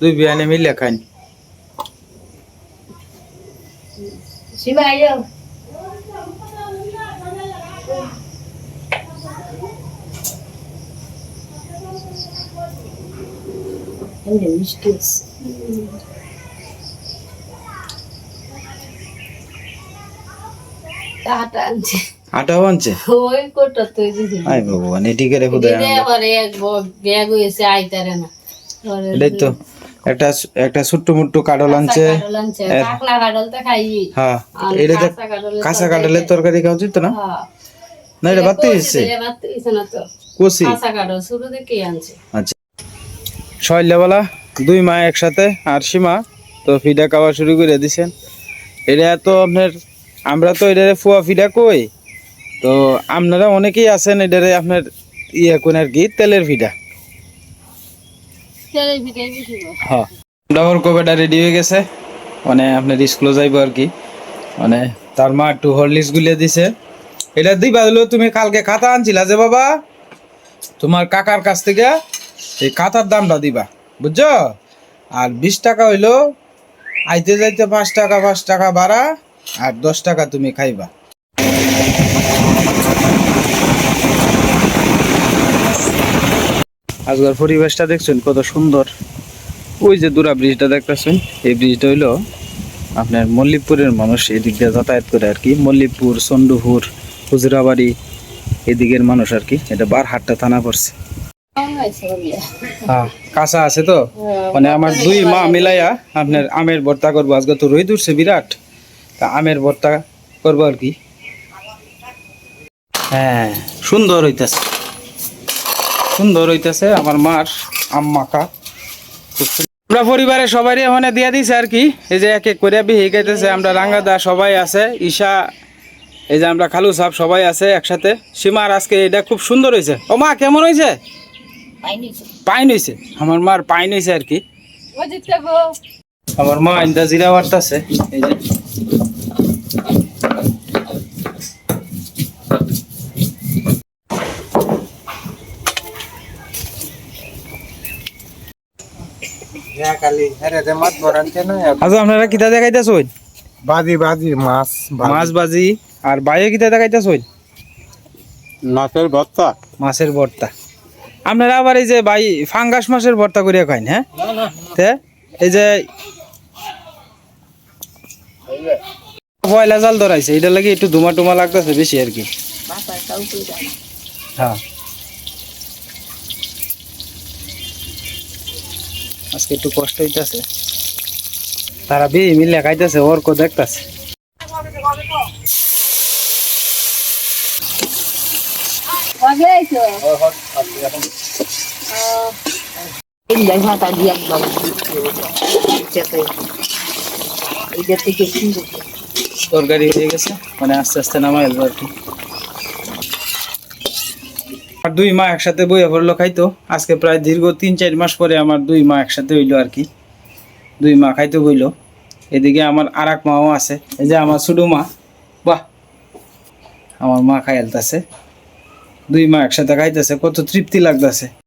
দুই বিয়ানে মিলে এমনি মিষ্টি আছে। টাটা আনছে। আটাও আনছে ওই কোটা তুই দিদি আই ভগবান এটিকে রেখো দেয় দিদি আবার এক ব্যাগ হয়েছে আইতারে না। এটাই তো। একটা একটা ছোট্ট মুট্টু কাডল আনছে। হ্যাঁ এটা তো কাঁচা কাঁঠালের তরকারি খাওয়া উচিত না? হ্যাঁ। না এটা বাদ দিয়েছে কষি আচ্ছা। সইলেবেলা দুই মা একসাথে আর সীমা তো ফিডা খাওয়া শুরু করে দিছেন। এটা তো আপনার আমরা তো এটা ফুয়া ফিডা কই? তো আপনারা অনেকেই আছেন এটারে আপনার ইয়ে কোন আর কি তেলের ফিডা। হ্যাঁ। কবেটা রেডি হয়ে গেছে। মানে আপনার স্কুলে যাইব আর কি। মানে তার মা একটু হরলিক্স গুলিয়ে দিছে। এটা দিবা হলো তুমি কালকে খাতা আনছিলা যে বাবা, তোমার কাকার কাছ থেকে এই খাতার দামটা দিবা, বুঝছ? আর বিশ টাকা হইল, আইতে যাইতে পাঁচ টাকা পাঁচ টাকা বাড়া, আর দশ টাকা তুমি খাইবা। আজকের পরিবেশটা দেখছেন কত সুন্দর। ওই যে দুরা ব্রিজটা দেখতেছেন, এই ব্রিজটা হইল আপনার মল্লিকপুরের মানুষ এদিক দিয়ে যাতায়াত করে আর কি। মল্লিকপুর, চন্ডুপুর হুজরাবাড়ি এদিকের মানুষ আর কি। এটা বারহাট্টা থানা পড়ছে? হ্যাঁ কাঁচা আছে তো? মানে আমার দুই মা মিলাইয়া আপনার আমের ভর্তা করব। আজকে তো রোহিত উঠছে বিরাট। তা আমের ভর্তা করব আর কি। হ্যাঁ সুন্দর হইতেছে। সুন্দর হইতেছে আমার মার আম মাখা খুব আমরা পরিবারের সবারই ওখানে দিয়ে দিছে আর কি। এই যে এক এক করে বিহি গাইতেছে আমরা রাঙ্গাদা সবাই আছে ঈশা এই যে আমরা খালু সাহেব সবাই আছে একসাথে। সীমার আজকে এটা খুব সুন্দর হয়েছে ও মা কেমন হয়েছে পাইনি হয়েছে আমার মার পাইন হয়েছে আর কি। আমার মা ইন্দা জিরা বাড়তাছে এই যে। আচ্ছা আপনারা কিতা দেখাইতেছেন বাজি বাজি মাছ মাছ বাজি। আর বাইরে কিতা দেখাইতেছেন নাচের ভর্তা। মাছের ভর্তা। আপনারা আবার এই যে ভাই ফাঙ্গাস মাছের ভর্তা করিয়া খাইন হ্যাঁ? তে এই যে পয়লা জাল ধরাইছে এটা লাগে একটু ধুমা টুমা লাগতেছে বেশি আর কি। হ্যাঁ। আজকে একটু কষ্ট হইতেছে তারা বি মিলে খাইতেছে ওর কো দেখতাছে। তরকারি হয়ে গেছে মানে আস্তে আস্তে নামাই আর কি আর দুই মা একসাথে বইয়া পড়ল খাইতো। আজকে প্রায় দীর্ঘ তিন, চার মাস পরে আমার দুই মা একসাথে হইল আর কি। দুই মা খাইতে বইলো। এদিকে আমার আর এক মাও আছে। এই যে আমার ছোটো মা। বাহ! আমার মা খাইলতাছে দুই মা একসাথে খাইতেছে। কত তৃপ্তি লাগতেছে।